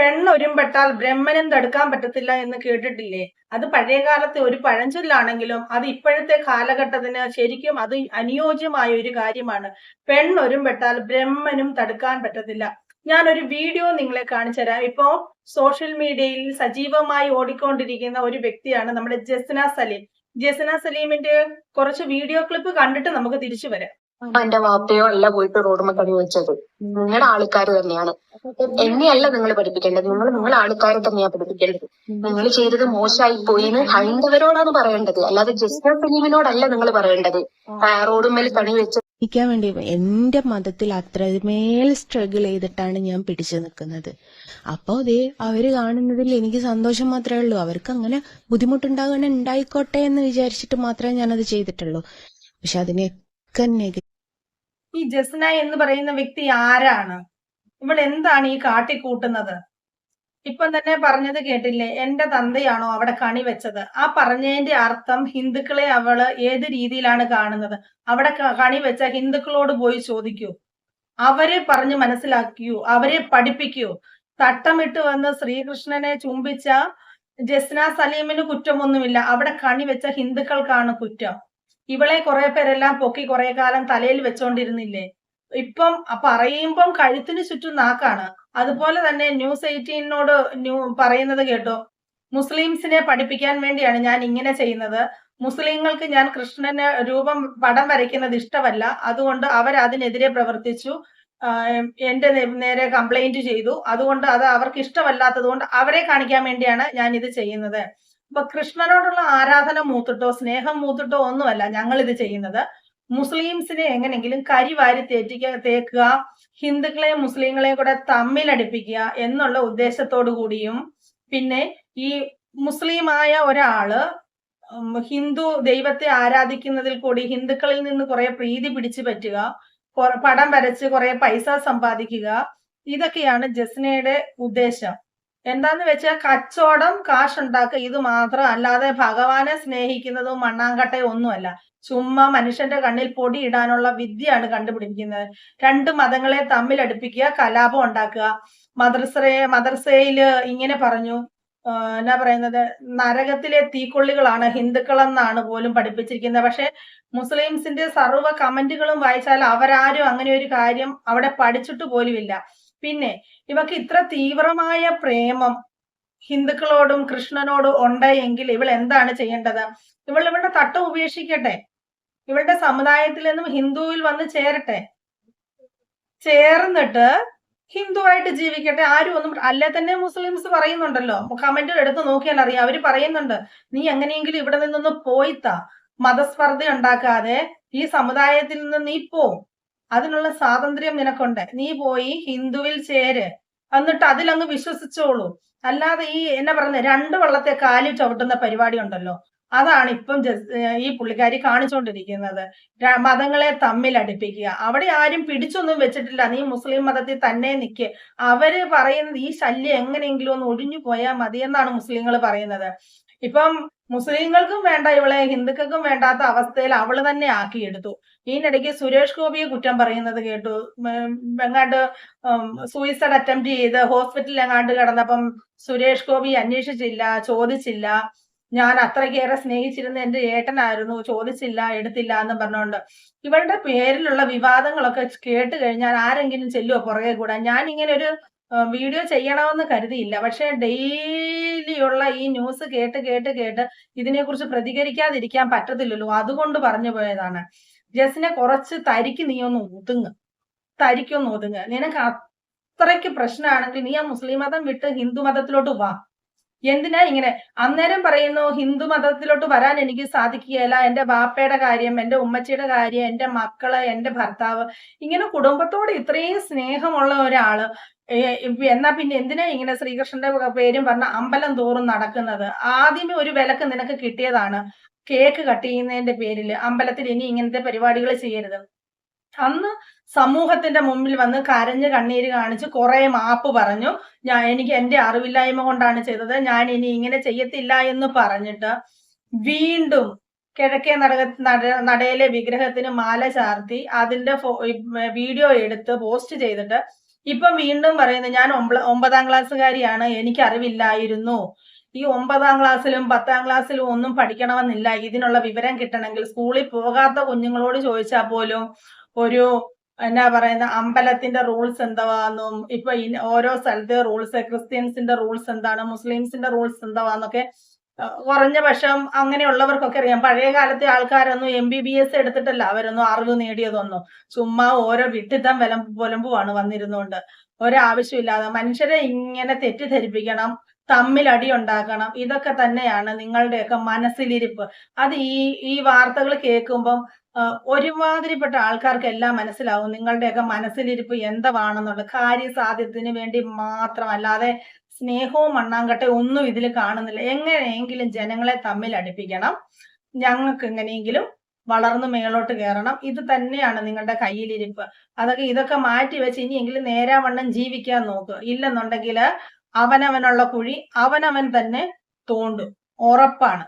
പെണ്ണൊരുമ്പെട്ടാൽ ബ്രഹ്മനും തടുക്കാൻ പറ്റത്തില്ല എന്ന് കേട്ടിട്ടില്ലേ? അത് പഴയ കാലത്തെ ഒരു പഴഞ്ചൊല്ലാണെങ്കിലും അത് ഇപ്പോഴത്തെ കാലഘട്ടത്തിന് ശരിക്കും അത് അനുയോജ്യമായ ഒരു കാര്യമാണ്. പെണ്ണൊരുമ്പെട്ടാൽ ബ്രഹ്മനും തടുക്കാൻ പറ്റത്തില്ല. ഞാൻ ഒരു വീഡിയോ നിങ്ങളെ കാണിച്ചു തരാം. ഇപ്പോ സോഷ്യൽ മീഡിയയിൽ സജീവമായി ഓടിക്കൊണ്ടിരിക്കുന്ന ഒരു വ്യക്തിയാണ് നമ്മുടെ ജസ്ന സലീം. ജസ്ന സലീമിന്റെ കുറച്ച് വീഡിയോ ക്ലിപ്പ് കണ്ടിട്ട് നമുക്ക് തിരിച്ചു വരാം. എന്റെ വാപ്പയോ അല്ല പോയിട്ട് റോഡുമ്മ കടി വെച്ചത്. നിങ്ങളുടെ ആൾക്കാർ തന്നെയാണ്. എന്നെയല്ല നിങ്ങൾ പഠിപ്പിക്കേണ്ടത്. നിങ്ങൾ നിങ്ങളെ ആൾക്കാരെ തന്നെയാ പഠിപ്പിക്കേണ്ടത്. നിങ്ങൾ ചെയ്തത് മോശമായി പോയിന്ന് ഹൈന്ദവരോടാണ് പറയേണ്ടത്. അല്ലാതെ ജസ്റ്റ് ഫിലിമിനോടല്ല നിങ്ങൾ പറയേണ്ടത്. റോഡുമേൽ കണി വെച്ച വേണ്ടി എന്റെ മതത്തിൽ അത്രമേൽ സ്ട്രഗിൾ ചെയ്തിട്ടാണ് ഞാൻ പിടിച്ചു നിൽക്കുന്നത്. അപ്പോ അതേ അവർ കാണുന്നതിൽ എനിക്ക് സന്തോഷം മാത്രമേ ഉള്ളൂ. അവർക്ക് അങ്ങനെ ബുദ്ധിമുട്ടുണ്ടാകണ ഉണ്ടായിക്കോട്ടെ എന്ന് വിചാരിച്ചിട്ട് മാത്രമേ ഞാനത് ചെയ്തിട്ടുള്ളൂ. പക്ഷെ അതിനെയൊക്കെ നെഗറ്റീവ് ഈ ജസ്ന എന്ന് പറയുന്ന വ്യക്തി ആരാണ്? ഇവൾ എന്താണ് ഈ കാട്ടിക്കൂട്ടുന്നത്? ഇപ്പം തന്നെ പറഞ്ഞത് കേട്ടില്ലേ എന്റെ തന്തയാണോ അവിടെ കണി വെച്ചത്? ആ പറഞ്ഞതിന്റെ അർത്ഥം ഹിന്ദുക്കളെ അവൾ ഏത് രീതിയിലാണ് കാണുന്നത്? അവിടെ കണി വെച്ച ഹിന്ദുക്കളോട് പോയി ചോദിക്കൂ. അവരെ പറഞ്ഞു മനസ്സിലാക്കിയൂ അവരെ പഠിപ്പിക്കൂ. തട്ടമിട്ട് വന്ന് ശ്രീകൃഷ്ണനെ ചുംബിച്ച ജസ്ന സലീമിന് കുറ്റമൊന്നുമില്ല. അവിടെ കണി വെച്ച ഹിന്ദുക്കൾക്കാണ് കുറ്റം. ഇവളെ കുറെ പേരെല്ലാം പൊക്കി കുറെ കാലം തലയിൽ വെച്ചോണ്ടിരുന്നില്ലേ? ഇപ്പം പറയുമ്പം കഴുത്തിന് ചുറ്റും നാക്കാണ്. അതുപോലെ തന്നെ ന്യൂസ് എയ്റ്റീനോട് ന്യൂ പറയുന്നത് കേട്ടോ മുസ്ലിംസിനെ പഠിപ്പിക്കാൻ വേണ്ടിയാണ് ഞാൻ ഇങ്ങനെ ചെയ്യുന്നത്. മുസ്ലിങ്ങൾക്ക് ഞാൻ കൃഷ്ണന് രൂപം പടം വരയ്ക്കുന്നത് ഇഷ്ടമല്ല. അതുകൊണ്ട് അവർ അതിനെതിരെ പ്രവർത്തിച്ചു. എന്റെ നേരെ കംപ്ലൈന്റ് ചെയ്തു. അതുകൊണ്ട് അത് അവർക്ക് ഇഷ്ടമല്ലാത്തത് കൊണ്ട് അവരെ കാണിക്കാൻ വേണ്ടിയാണ് ഞാൻ ഇത് ചെയ്യുന്നത്. അപ്പൊ കൃഷ്ണനോടുള്ള ആരാധന മൂത്തിട്ടോ സ്നേഹം മൂത്തിട്ടോ ഒന്നുമല്ല ഞങ്ങൾ ഇത് ചെയ്യുന്നത്. മുസ്ലിംസിനെ എങ്ങനെങ്കിലും കരി വാരി തേറ്റിക്ക തേക്കുക ഹിന്ദുക്കളെയും മുസ്ലിങ്ങളെയും കൂടെ തമ്മിലടിപ്പിക്കുക എന്നുള്ള ഉദ്ദേശത്തോടു കൂടിയും പിന്നെ ഈ മുസ്ലിമായ ഒരാൾ ഹിന്ദു ദൈവത്തെ ആരാധിക്കുന്നതിൽ കൂടി ഹിന്ദുക്കളിൽ നിന്ന് കുറെ പ്രീതി പിടിച്ചു പറ്റുക പടം വരച്ച് കുറെ പൈസ സമ്പാദിക്കുക ഇതൊക്കെയാണ് ജസ്നയുടെ ഉദ്ദേശം. എന്താന്ന് വെച്ചാൽ കച്ചവടം കാശുണ്ടാക്കുക ഇത് മാത്രം അല്ലാതെ ഭഗവാനെ സ്നേഹിക്കുന്നതും മണ്ണാങ്കട്ടയും ഒന്നുമല്ല. ചുമ്മാ മനുഷ്യന്റെ കണ്ണിൽ പൊടി ഇടാനുള്ള വിദ്യയാണ് കണ്ടുപിടിക്കുന്നത്. രണ്ട് മതങ്ങളെ തമ്മിൽ അടുപ്പിക്കുക കലാപം ഉണ്ടാക്കുക. മദ്രസയെ മദ്രസയിൽ ഇങ്ങനെ പറഞ്ഞു. എന്നാ പറയുന്നത്? നരകത്തിലെ തീക്കൊള്ളികളാണ് ഹിന്ദുക്കളെന്നാണ് പോലും പഠിപ്പിച്ചിരിക്കുന്നത്. പക്ഷെ മുസ്ലിംസിന്റെ സർവ കമന്റുകളും വായിച്ചാൽ അവരാരും അങ്ങനെ ഒരു കാര്യം അവിടെ പഠിച്ചിട്ട് പോലുമില്ല. പിന്നെ ഇവക്ക് ഇത്ര തീവ്രമായ പ്രേമം ഹിന്ദുക്കളോടും കൃഷ്ണനോടും ഉണ്ട് എങ്കിൽ ഇവൾ എന്താണ് ചെയ്യേണ്ടത്? ഇവൾ ഇവളുടെ തട്ടം ഉപേക്ഷിക്കട്ടെ. ഇവളുടെ സമുദായത്തിൽ നിന്നും ഹിന്ദുവിൽ വന്ന് ചേരട്ടെ. ചേർന്നിട്ട് ഹിന്ദുവായിട്ട് ജീവിക്കട്ടെ. ആരും ഒന്നും അല്ലേ തന്നെ മുസ്ലിംസ് പറയുന്നുണ്ടല്ലോ. കമന്റ് എടുത്ത് നോക്കിയാൽ അറിയാം. അവർ പറയുന്നുണ്ട് നീ എങ്ങനെയെങ്കിലും ഇവിടെ നിന്നൊന്ന് പോയിത്താ. മതസ്പർദ്ധ ഉണ്ടാക്കാതെ ഈ സമുദായത്തിൽ നിന്ന് നീ പോ. അതിനുള്ള സ്വാതന്ത്ര്യം നിനക്കുണ്ട്. നീ പോയി ഹിന്ദുവിൽ ചേര്. എന്നിട്ട് അതിലങ്ങ് വിശ്വസിച്ചോളൂ. അല്ലാതെ ഈ എന്നെ പറഞ്ഞ രണ്ട് വള്ളത്തെ കാലിൽ ചവിട്ടുന്ന പരിപാടി ഉണ്ടല്ലോ. അതാണ് ഇപ്പം ഈ പുള്ളിക്കാരി കാണിച്ചുകൊണ്ടിരിക്കുന്നത് മതങ്ങളെ തമ്മിൽ അടുപ്പിക്കുക. അവിടെ ആരും പിടിച്ചൊന്നും വെച്ചിട്ടില്ല. നീ മുസ്ലിം മതത്തിൽ തന്നെ നിൽക്ക് അവർ പറയുന്നത് ഈ ശല്യം എങ്ങനെയെങ്കിലും ഒന്ന് ഒഴിഞ്ഞു പോയാൽ മതി എന്നാണ് മുസ്ലിങ്ങൾ പറയുന്നത്. ഇപ്പം മുസ്ലിങ്ങൾക്കും വേണ്ട ഇവളെ ഹിന്ദുക്കൾക്കും വേണ്ടാത്ത അവസ്ഥയിൽ അവൾ തന്നെ ആക്കിയെടുത്തു. ഈയിടയ്ക്ക് സുരേഷ് ഗോപിയെ കുറ്റം പറയുന്നത് കേട്ടു. എങ്ങാണ്ട് സൂയിസൈഡ് അറ്റംപ്റ്റ് ചെയ്ത് ഹോസ്പിറ്റലിൽ എങ്ങാണ്ട് കിടന്നപ്പം സുരേഷ് ഗോപി അന്വേഷിച്ചില്ല ചോദിച്ചില്ല. ഞാൻ അത്രയ്ക്കേറെ സ്നേഹിച്ചിരുന്ന എന്റെ ഏട്ടനായിരുന്നു ചോദിച്ചില്ല എടുത്തില്ല എന്ന് പറഞ്ഞുകൊണ്ട് ഇവളുടെ പേരിലുള്ള വിവാദങ്ങളൊക്കെ കേട്ട് കഴിഞ്ഞാൽ ആരെങ്കിലും ചെല്ലുവോ പുറകെ കൂടാൻ? ഞാൻ ഇങ്ങനെ ഒരു വീഡിയോ ചെയ്യണമെന്ന് കരുതിയില്ല. പക്ഷെ ഡെയിലി ഉള്ള ഈ ന്യൂസ് കേട്ട് കേട്ട് കേട്ട് ഇതിനെക്കുറിച്ച് പ്രതികരിക്കാതിരിക്കാൻ പറ്റത്തില്ലല്ലോ. അതുകൊണ്ട് പറഞ്ഞു പോയതാണ്. ജസിനെ കുറച്ച് തരിക്ക് നീ ഒന്ന് ഒതുങ്ങ്. തരിക്കൊന്ന് ഒതുങ്ങ്. നിനക്ക് അത്രയ്ക്ക് പ്രശ്നമാണെങ്കിൽ നീ ആ മുസ്ലിം മതം വിട്ട് ഹിന്ദു മതത്തിലോട്ട് വാ. എന്തിനാ ഇങ്ങനെ? അന്നേരം പറയുന്നു ഹിന്ദു മതത്തിലോട്ട് വരാൻ എനിക്ക് സാധിക്കുകയില്ല. എന്റെ ബാപ്പയുടെ കാര്യം എന്റെ ഉമ്മച്ചിയുടെ കാര്യം എന്റെ മക്കൾ എന്റെ ഭർത്താവ്. ഇങ്ങനെ കുടുംബത്തോട് ഇത്രയും സ്നേഹമുള്ള ഒരാൾ എന്നാ പിന്നെ എന്തിനാ ഇങ്ങനെ ശ്രീകൃഷ്ണന്റെ പേരും പറഞ്ഞ അമ്പലം തോറും നടക്കുന്നത്? ആദ്യമേ ഒരു വിലക്ക് നിനക്ക് കിട്ടിയതാണ് കേക്ക് കട്ട് ചെയ്യുന്നതിന്റെ പേരിൽ അമ്പലത്തിൽ ഇനി ഇങ്ങനത്തെ പരിപാടികൾ ചെയ്യരുത്. അന്ന് സമൂഹത്തിന്റെ മുമ്പിൽ വന്ന് കരഞ്ഞ് കണ്ണീര് കാണിച്ച് കുറെ മാപ്പ് പറഞ്ഞു. ഞാൻ എനിക്ക് എന്റെ അറിവില്ലായ്മ കൊണ്ടാണ് ചെയ്തത്. ഞാൻ ഇനി ഇങ്ങനെ ചെയ്യത്തില്ല എന്ന് പറഞ്ഞിട്ട് വീണ്ടും കിഴക്കേ നടക നട- നടയിലെ വിഗ്രഹത്തിന് മാല ചാർത്തി അതിന്റെ വീഡിയോ എടുത്ത് പോസ്റ്റ് ചെയ്തിട്ട് ഇപ്പം വീണ്ടും പറയുന്നത് ഞാൻ ഒമ്പ- ഒമ്പതാം ക്ലാസ്സുകാരിയാണ്. എനിക്ക് അറിവില്ലായിരുന്നു. ഈ ഒമ്പതാം ക്ലാസ്സിലും പത്താം ക്ലാസ്സിലും ഒന്നും പഠിക്കണമെന്നില്ല. ഇതിനുള്ള വിവരം കിട്ടണമെങ്കിൽ സ്കൂളിൽ പോകാത്ത കുഞ്ഞുങ്ങളോട് ചോദിച്ചാൽ പോലും ഒരു എന്നാ പറയുന്ന അമ്പലത്തിന്റെ റൂൾസ് എന്താവാന്നും ഇപ്പൊ ഓരോ സ്ഥലത്തെ റൂൾസ് ക്രിസ്ത്യൻസിന്റെ റൂൾസ് എന്താണ് മുസ്ലിംസിന്റെ റൂൾസ് എന്താവാന്നൊക്കെ കുറഞ്ഞ പക്ഷം അങ്ങനെയുള്ളവർക്കൊക്കെ അറിയാം. പഴയ കാലത്തെ ആൾക്കാരൊന്നും എം ബി ബി എസ് എടുത്തിട്ടല്ല അവരൊന്നും അറിവ് നേടിയതൊന്നും. ചുമ്മാ ഓരോ വിട്ടിത്തം വിലമ്പ് പുലമ്പുമാണ് വന്നിരുന്നുകൊണ്ട് ഒരാവശ്യമില്ലാതെ മനുഷ്യരെ ഇങ്ങനെ തെറ്റിദ്ധരിപ്പിക്കണം. തമ്മിൽ അടി ഉണ്ടാക്കണം. ഇതൊക്കെ തന്നെയാണ് നിങ്ങളുടെയൊക്കെ മനസ്സിലിരിപ്പ്. അത് ഈ ഈ വാർത്തകൾ കേൾക്കുമ്പം ഒരുമാതിരിപ്പെട്ട ആൾക്കാർക്ക് എല്ലാം മനസ്സിലാവും നിങ്ങളുടെയൊക്കെ മനസ്സിലിരിപ്പ് എന്താണെന്നുള്ള കാര്യസാധ്യത്തിന് വേണ്ടി മാത്രം അല്ലാതെ സ്നേഹവും മണ്ണാങ്കട്ടെ ഒന്നും ഇതിൽ കാണുന്നില്ല. എങ്ങനെയെങ്കിലും ജനങ്ങളെ തമ്മിൽ അടുപ്പിക്കണം. ഞങ്ങൾക്ക് എങ്ങനെയെങ്കിലും വളർന്ന് മേളോട്ട് കയറണം. ഇത് തന്നെയാണ് നിങ്ങളുടെ കയ്യിലിരിപ്പ്. അതൊക്കെ ഇതൊക്കെ മാറ്റി വെച്ച് ഇനിയെങ്കിലും നേരാവണ്ണം ജീവിക്കാൻ നോക്കുക. ഇല്ലെന്നുണ്ടെങ്കിൽ അവനവനുള്ള കുഴി അവനവൻ തന്നെ തോണ്ടും. ഉറപ്പാണ്.